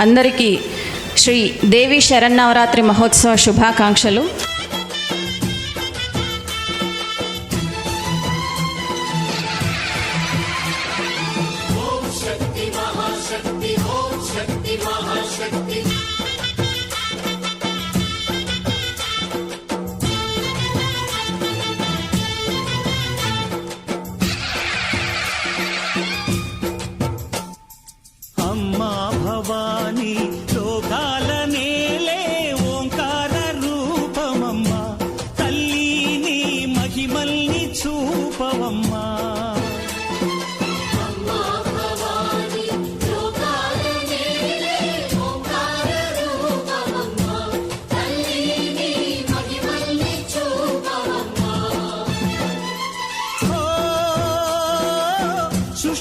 అందరికీ శ్రీ దేవి శరన్నవరాత్రి మహోత్సవ శుభాకాంక్షలు. అమ్మా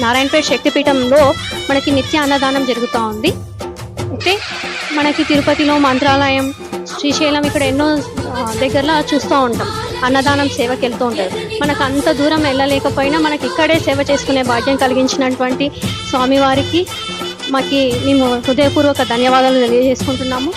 నారాయణపేట శక్తిపీఠంలో మనకి నిత్య అన్నదానం జరుగుతూ ఉంది. ఓకే? మనకి తిరుపతిలో మంత్రాలయం శ్రీశైలం ఇక్కడ ఎన్నో దగ్గరలో చూస్తూ ఉంటాం. అన్నదానం సేవకి వెళ్తూ ఉంటారు మనకు అంత దూరం వెళ్ళలేకపోయినా మనకి ఇక్కడే సేవ చేసుకునే భాగ్యం కలిగించినటువంటి స్వామివారికి మాకి మేము హృదయపూర్వక ధన్యవాదాలు తెలియజేసుకుంటున్నాము.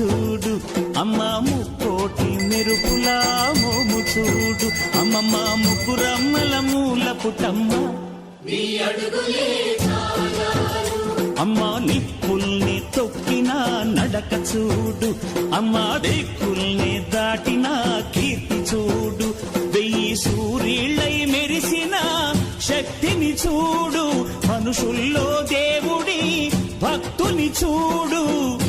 చూడు. అమ్మ ముక్కోటి మెరుపులా మోము చూడు. అమ్మమ్మ ముగ్గురమ్మల మూల పుటమ్మ. అమ్మ నిప్పుల్ని తొక్కిన నడక చూడు. అమ్మ దిక్కుల్ని దాటిన కీర్తి చూడు. వెయ్యి సూర్యుళ్ళై మెరిసిన శక్తిని చూడు. మనుషుల్లో దేవుడి భక్తుని చూడు.